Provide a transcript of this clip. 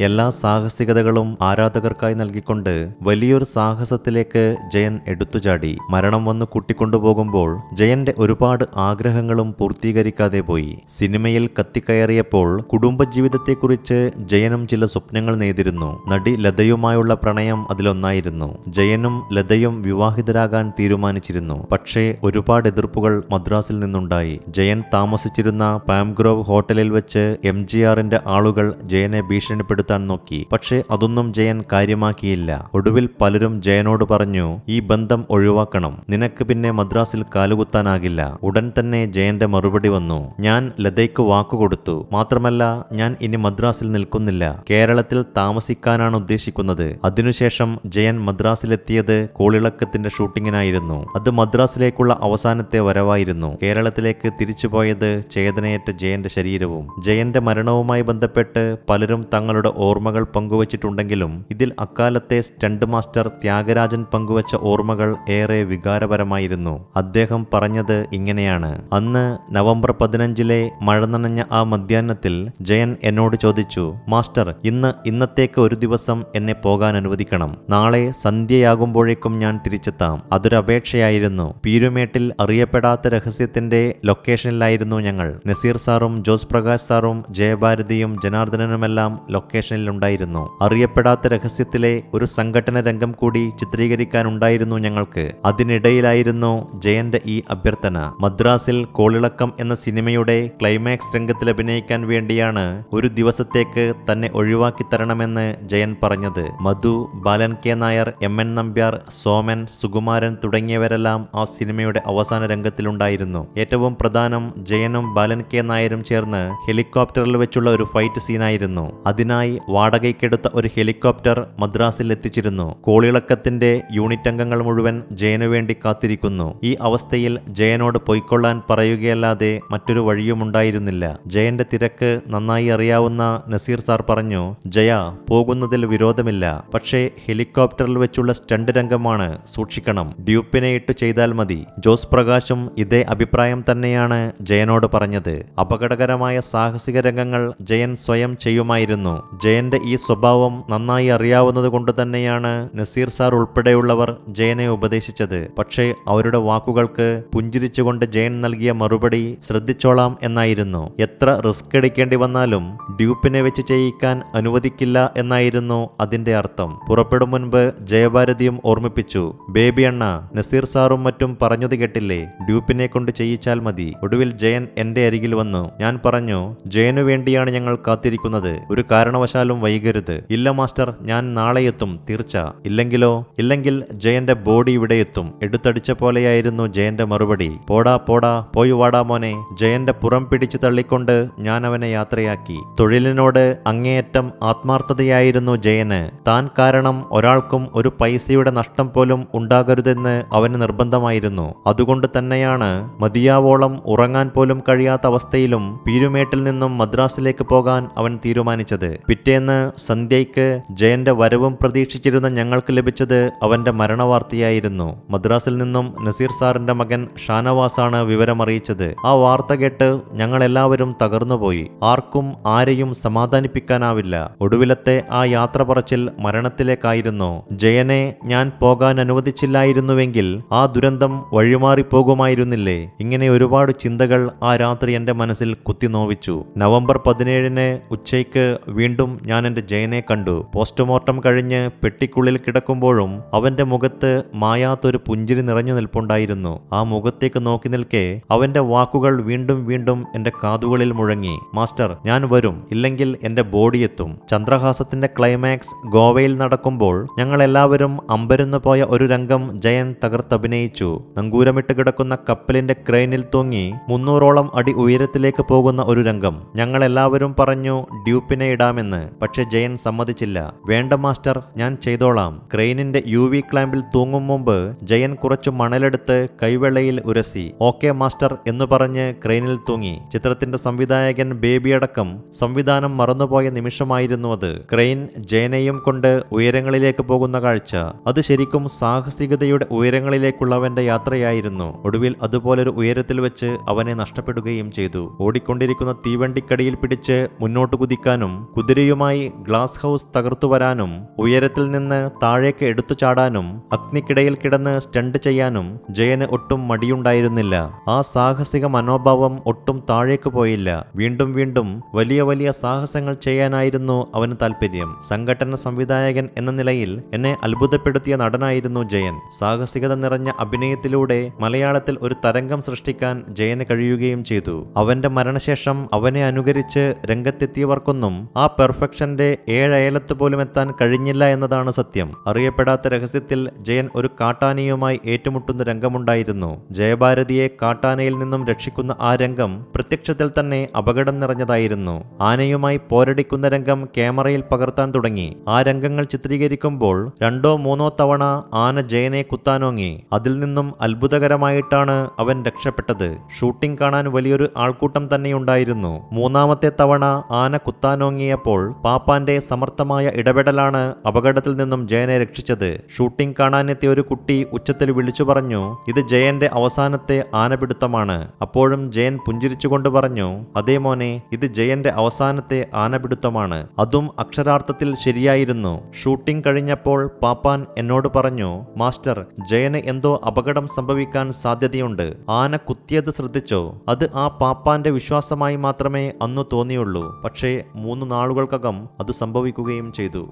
എല്ലാ സാഹസികതകളും ആരാധകർക്കായി നൽകിക്കൊണ്ട് വലിയൊരു സാഹസത്തിലേക്ക് ജയൻ എടുത്തുചാടി. മരണം വന്ന് കൂട്ടിക്കൊണ്ടുപോകുമ്പോൾ ജയന്റെ ഒരുപാട് ആഗ്രഹങ്ങളും പൂർത്തീകരിക്കാതെ പോയി. സിനിമയിൽ കത്തിക്കയറിയപ്പോൾ കുടുംബജീവിതത്തെക്കുറിച്ച് ജയനും ചില സ്വപ്നങ്ങൾ നേതിരുന്നു നടി ലതയുമായുള്ള പ്രണയം അതിലൊന്നായിരുന്നു. ജയനും ലതയും വിവാഹിതരാകാൻ തീരുമാനിച്ചിരുന്നു. പക്ഷേ ഒരുപാട് എതിർപ്പുകൾ മദ്രാസിൽ നിന്നുണ്ടായി. ജയൻ താമസിച്ചിരുന്ന പാംഗ്രോവ് ഹോട്ടലിൽ വെച്ച് എം ജി ആറിന്റെ ആളുകൾ ജയനെ ഭീഷണിപ്പെടുത്താൻ നോക്കി. പക്ഷേ അതൊന്നും ജയൻ കാര്യമാക്കിയില്ല. ഒടുവിൽ പലരും ജയനോട് പറഞ്ഞു ഈ ബന്ധം ഒഴിവാക്കണം. നിനക്ക് പിന്നെ മദ്രാസിൽ കാലുകുത്താനാകില്ല. ഉടൻ തന്നെ ജയന്റെ മറുപടി വന്നു. ഞാൻ ലതയ്ക്ക് വാക്കുകൊടുത്തു മാത്രമല്ല ഞാൻ ഇനി മദ്രാസിൽ നിൽക്കുന്നില്ല. കേരളത്തിൽ താമസിക്കാനാണ് ഉദ്ദേശിക്കുന്നത്. അതിനുശേഷം ജയൻ മദ്രാസിലെത്തിയത് കോളിളക്കത്തിന്റെ ഷൂട്ടിങ്ങിനായിരുന്നു. അത് മദ്രാസിലേക്കുള്ള അവസാനത്തെ വരവായിരുന്നു. കേരളത്തിലേക്ക് തിരിച്ചുപോയത് ചേതനയേറ്റ ജയന്റെ ശരീരവും. ജയന്റെ മരണവുമായി ബന്ധപ്പെട്ട് പലരും തങ്ങളുടെ ഓർമ്മകൾ പങ്കുവച്ചിട്ടുണ്ടെങ്കിലും ഇതിൽ അക്കാലത്തെ സ്റ്റണ്ട് മാസ്റ്റർ ത്യാഗരാജൻ പങ്കുവച്ച ഓർമ്മകൾ ഏറെ വികാരപരമായിരുന്നു. അദ്ദേഹം പറഞ്ഞത് ഇങ്ങനെയാണ്. അന്ന് നവംബർ പതിനഞ്ചിലെ മഴ നനഞ്ഞ ആ മധ്യാഹ്നത്തിൽ ജയൻ എന്നോട് ചോദിച്ചു മാസ്റ്റർ ഇന്ന് ഇന്നത്തേക്ക് ഒരു ദിവസം എന്നെ പോകാൻ അനുവദിക്കണം. നാളെ സന്ധ്യയാകുമ്പോഴേക്കും ഞാൻ തിരിച്ചെത്താം. അതൊരപേക്ഷയായിരുന്നു പീരുമേട്ടിൽ അറിയപ്പെടാത്ത രഹസ്യത്തിന്റെ ലൊക്കേഷനിലായിരുന്നു ഞങ്ങൾ. നസീർ സാറും ജോസ് പ്രകാശ് സാറും ജയഭാരതിയും ജനാർദ്ദനനുമെല്ലാം ലൊക്കേഷനിൽ ഉണ്ടായിരുന്നു അറിയപ്പെടാത്ത രഹസ്യത്തിലെ ഒരു സംഘടന രംഗം കൂടി ചിത്രീകരിക്കാനുണ്ടായിരുന്നു ഞങ്ങൾക്ക്. അതിനിടയിലായിരുന്നു ജയന്റെ ഈ അഭ്യർത്ഥന. മദ്രാസിൽ കോളിളക്കം എന്ന സിനിമയുടെ ക്ലൈമാക്സ് രംഗത്തിൽ അഭിനയിക്കാൻ വേണ്ടിയാണ് ഒരു ദിവസത്തേക്ക് തന്നെ ഒഴിവാക്കി തരണമെന്ന് ജയൻ പറഞ്ഞത്. Madhu Balan K Nair M N Nambiar Soman Sukumaran തുടങ്ങിയവരെല്ലാം ആ സിനിമയുടെ അവസാന രംഗത്തിലുണ്ടായിരുന്നു. ഏറ്റവും പ്രധാനം ജയനും ബാലൻ കെ നായരും ചേർന്ന് ഹെലികോപ്റ്ററിൽ വെച്ചുള്ള ഒരു ഫൈറ്റ് സീനായിരുന്നു. അതിനായി വാടകയ്ക്കെടുത്ത ഒരു ഹെലികോപ്റ്റർ മദ്രാസിൽ എത്തിച്ചിരുന്നു കോളിളക്കത്തിന്റെ യൂണിറ്റ് അംഗങ്ങൾ മുഴുവൻ ജയനു വേണ്ടി കാത്തിരിക്കുന്നു. ഈ അവസ്ഥയിൽ ജയനോട് പൊയ്ക്കൊള്ളാൻ പറയുകയല്ലാതെ മറ്റൊരു വഴിയുമുണ്ടായിരുന്നില്ല. ജയന്റെ തിരക്ക് നന്നായി അറിയാവുന്ന നസീർ സാർ പറഞ്ഞു ജയ പോകുന്നതിൽ വിരോധമില്ല. പക്ഷേ ഹെലികോപ്റ്ററിൽ വെച്ചുള്ള സ്റ്റണ്ട് രംഗമാണ് സൂക്ഷിക്കണം. ഡ്യൂപ്പിനെ ഇട്ട് ചെയ്താൽ മതി. ജോസ് പ്രകാശും ഇതേ അഭിപ്രായം തന്നെയാണ് ജയനോട് പറഞ്ഞത്. അപകടകരമായ സാഹസിക രംഗങ്ങൾ ജയൻ സ്വയം ചെയ്യുമായിരുന്നു. ജയന്റെ ഈ സ്വഭാവം നന്നായി അറിയാവുന്നത് കൊണ്ട് തന്നെയാണ് നസീർ സാർ ഉൾപ്പെടെയുള്ളവർ ജയനെ ഉപദേശിച്ചത്. പക്ഷേ അവരുടെ വാക്കുകൾക്ക് പുഞ്ചിരിച്ചുകൊണ്ട് ജയൻ നൽകിയ മറുപടി ശ്രദ്ധിച്ചോളാം എന്നായിരുന്നു. എത്ര റിസ്ക് എടുക്കേണ്ടി വന്നാലും ഡ്യൂപ്പിനെ വെച്ച് ചെയ്യിക്കാൻ അനുവദിക്കില്ല എന്നായിരുന്നു അതിന്റെ അർത്ഥം. പുറപ്പെടും മുൻപ് ജയഭാരതിയും ഓർമ്മിപ്പിച്ചു ബേബി അണ്ണ നസീർ സാറും മറ്റും പറഞ്ഞത് കേട്ടില്ലേ? ഡ്യൂപ്പിനെ കൊണ്ട് ചെയ്യിച്ചാൽ മതി. ഒടുവിൽ ജയൻ എന്റെ അരികിൽ വന്നു. ഞാൻ പറഞ്ഞു ജയനു വേണ്ടിയാണ് ഞങ്ങൾ കാത്തിരിക്കുന്നത്. ഒരു കാരണവശാലും വൈകരുത്. ഇല്ല മാസ്റ്റർ ഞാൻ നാളെ എത്തും തീർച്ച. ഇല്ലെങ്കിലോ? ഇല്ലെങ്കിൽ ജയന്റെ ബോഡി ഇവിടെ എത്തും. എടുത്തടിച്ച പോലെയായിരുന്നു ജയന്റെ മറുപടി. പോടാ പോടാ പോയി വാടാ മോനെ. ജയന്റെ പുറം പിടിച്ചു തള്ളിക്കൊണ്ട് ഞാൻ അവനെ യാത്രയാക്കി. തൊഴിലിനോട് അങ്ങേയറ്റം ആത്മാർത്ഥതയായിരുന്നു ജയന്. താൻ കാരണം ഒരാൾക്കും ഒരു പൈസയുടെ നഷ്ടം പോലും ഉണ്ടാകരുതെന്ന് അവന് നിർബന്ധമായിരുന്നു. അതുകൊണ്ട് തന്നെയാണ് മതിയാവോളം ഉറങ്ങാൻ പോലും കഴിയാത്ത അവസ്ഥയിലും പീരുമേട്ടിൽ നിന്നും മദ്രാസിലേക്ക് പോകാൻ അവൻ തീരുമാനിച്ചത്. പിറ്റേന്ന് സന്ധ്യയ്ക്ക് ജയന്റെ വരവും പ്രതീക്ഷിച്ചിരുന്ന ഞങ്ങൾക്ക് ലഭിച്ചത് അവന്റെ മരണവാർത്തയായിരുന്നു. മദ്രാസിൽ നിന്നും നസീർ സാറിന്റെ മകൻ ഷാനവാസാണ് വിവരമറിയിച്ചത്. ആ വാർത്ത കേട്ട് ഞങ്ങൾ എല്ലാവരും തകർന്നുപോയി. ആർക്കും ആരെയും സമാധാനിപ്പിക്കാനാവില്ല. ഒടുവിലത്തെ ആ യാത്ര പറച്ചിൽ മരണത്തിലേക്കായിരുന്നു. ജയനെ ഞാൻ പോകാൻ അനുവദിച്ചില്ലായിരുന്നുവെങ്കിൽ ആ ദുരന്തം വഴിമാറിപ്പോകുമായിരുന്നില്ലേ? ഇങ്ങനെ ഒരുപാട് ചിന്തകൾ ആ രാത്രി എന്റെ മനസ്സിൽ കുത്തിനോവിച്ചു. നവംബർ പതിനേഴിന് ഉച്ചയ്ക്ക് വീണ്ടും ഞാൻ എന്റെ ജയനെ കണ്ടു. പോസ്റ്റ്മോർട്ടം കഴിഞ്ഞ് പെട്ടിക്കുള്ളിൽ കിടക്കുമ്പോഴും അവന്റെ മുഖത്ത് മായാത്തൊരു പുഞ്ചിരി നിറഞ്ഞു നിൽപ്പുണ്ടായിരുന്നു. ആ മുഖത്തേക്ക് നോക്കി നിൽക്കെ അവന്റെ വാക്കുകൾ വീണ്ടും വീണ്ടും എന്റെ കാതുകളിൽ മുഴങ്ങി. മാസ്റ്റർ ഞാൻ വരും. ഇല്ലെങ്കിൽ എന്റെ ബോഡി എത്തും. ചന്ദ്രഹാസത്തിന്റെ ക്ലൈമാക്സ് ഗോവയിൽ നടക്കുമ്പോൾ ഞങ്ങൾ എല്ലാവരും അമ്പരന്നു പോയ ഒരു രംഗം ജയൻ തകർത്തഭിനയിച്ചു നങ്കൂരമിട്ട് കിടക്കുന്ന കപ്പലിന്റെ ക്രെയിനിൽ തൂങ്ങി മുന്നൂറോളം അടി ഉയരത്തിലേക്ക് പോകുന്ന ഒരു രംഗം. ഞങ്ങൾ എല്ലാവരും പറഞ്ഞു ഡ്യൂപ്പിനെ ഇടാമെന്ന്. പക്ഷെ ജയൻ സമ്മതിച്ചില്ല. വേണ്ട മാസ്റ്റർ. ഞാൻ ചെയ്തോളാം. ക്രെയിനിന്റെ യു വി ക്ലാമ്പിൽ തൂങ്ങും മുമ്പ് ജയൻ കുറച്ചു മണലെടുത്ത് കൈവെള്ളയിൽ ഉരസി. ഓക്കെ മാസ്റ്റർ എന്ന് പറഞ്ഞ് ക്രെയിനിൽ തൂങ്ങി. ചിത്രത്തിന്റെ സംവിധായകൻ ബേബിയടക്കം സംവിധാനം മറന്നുപോയ നിമിഷമായിരുന്നു അത്. ക്രെയിൻ ജയനെയും കൊണ്ട് ഉയരങ്ങളിലേക്ക് പോകുന്ന കാഴ്ച. അത് ശരിക്കും സാഹസികതയുടെ ഉയരങ്ങളിലേക്കുള്ളവന്റെ യാത്രയായിരുന്നു. ഒടുവിൽ അതുപോലൊരു ഉയരത്തിൽ വെച്ച് അവനെ നഷ്ടപ്പെടുകയും ചെയ്തു. ഓടിക്കൊണ്ടിരിക്കുന്ന തീവണ്ടിക്കടിയിൽ പിടിച്ച് മുന്നോട്ട് കുതിക്കാനും കുതിരയോ വടിയുമായി ഗ്ലാസ് ഹൗസ് തകർത്തുവരാനും ഉയരത്തിൽ നിന്ന് താഴേക്ക് എടുത്തു ചാടാനും അഗ്നിക്കിടയിൽ കിടന്ന് സ്റ്റണ്ട് ചെയ്യാനും ജയന് ഒട്ടും മടിയുണ്ടായിരുന്നില്ല. ആ സാഹസിക മനോഭാവം ഒട്ടും താഴേക്ക് പോയില്ല. വീണ്ടും വീണ്ടും വലിയ വലിയ സാഹസങ്ങൾ ചെയ്യാനായിരുന്നു അവന് താല്പര്യം. സംഘടന സംവിധായകൻ എന്ന നിലയിൽ എന്നെ അത്ഭുതപ്പെടുത്തിയ നടനായിരുന്നു ജയൻ. സാഹസികത നിറഞ്ഞ അഭിനയത്തിലൂടെ മലയാളത്തിൽ ഒരു തരംഗം സൃഷ്ടിക്കാൻ ജയന് കഴിയുകയും ചെയ്തു. അവന്റെ മരണശേഷം അവനെ അനുകരിച്ച് രംഗത്തെത്തിയവർക്കൊന്നും ആ പെർഫെക്ഷന്റെ ഏഴയലത്ത് പോലും എത്താൻ കഴിഞ്ഞില്ല എന്നതാണ് സത്യം. അറിയപ്പെടാത്ത രഹസ്യത്തിൽ ജയൻ ഒരു കാട്ടാനയുമായി ഏറ്റുമുട്ടുന്ന രംഗമുണ്ടായിരുന്നു. ജയഭാരതിയെ കാട്ടാനയിൽ നിന്നും രക്ഷിക്കുന്ന ആ രംഗം പ്രത്യക്ഷത്തിൽ തന്നെ അപകടം നിറഞ്ഞതായിരുന്നു. ആനയുമായി പോരടിക്കുന്ന രംഗം ക്യാമറയിൽ പകർത്താൻ തുടങ്ങി. ആ രംഗങ്ങൾ ചിത്രീകരിക്കുമ്പോൾ രണ്ടോ മൂന്നോ തവണ ആന ജയനെ കുത്താനോങ്ങി. അതിൽ നിന്നും അത്ഭുതകരമായിട്ടാണ് അവൻ രക്ഷപ്പെട്ടത്. ഷൂട്ടിംഗ് കാണാൻ വലിയൊരു ആൾക്കൂട്ടം തന്നെയുണ്ടായിരുന്നു മൂന്നാമത്തെ തവണ ആന കുത്താനോങ്ങിയപ്പോൾ പാപ്പാന്റെ സമർത്ഥമായ ഇടപെടലാണ് അപകടത്തിൽ നിന്നും ജയനെ രക്ഷിച്ചത്. ഷൂട്ടിംഗ് കാണാനെത്തിയ ഒരു കുട്ടി ഉച്ചത്തിൽ വിളിച്ചു പറഞ്ഞു ഇത് ജയന്റെ അവസാനത്തെ ആനപിടുത്തമാണ്. അപ്പോഴും ജയൻ പുഞ്ചിരിച്ചുകൊണ്ട് പറഞ്ഞു അതേ മോനെ ഇത് ജയന്റെ അവസാനത്തെ ആനപിടുത്തമാണ്. അതും അക്ഷരാർത്ഥത്തിൽ ശരിയായിരുന്നു. ഷൂട്ടിംഗ് കഴിഞ്ഞപ്പോൾ പാപ്പാൻ എന്നോട് പറഞ്ഞു മാസ്റ്റർ ജയന് എന്തോ അപകടം സംഭവിക്കാൻ സാധ്യതയുണ്ട്. ആന കുത്തിയത് ശ്രദ്ധിച്ചോ? അത് ആ പാപ്പാന്റെ വിശ്വാസമായി മാത്രമേ അന്നു തോന്നിയുള്ളൂ. പക്ഷേ മൂന്ന് നാളുകൾക്കകം അത് സംഭവിക്കുകയും ചെയ്തു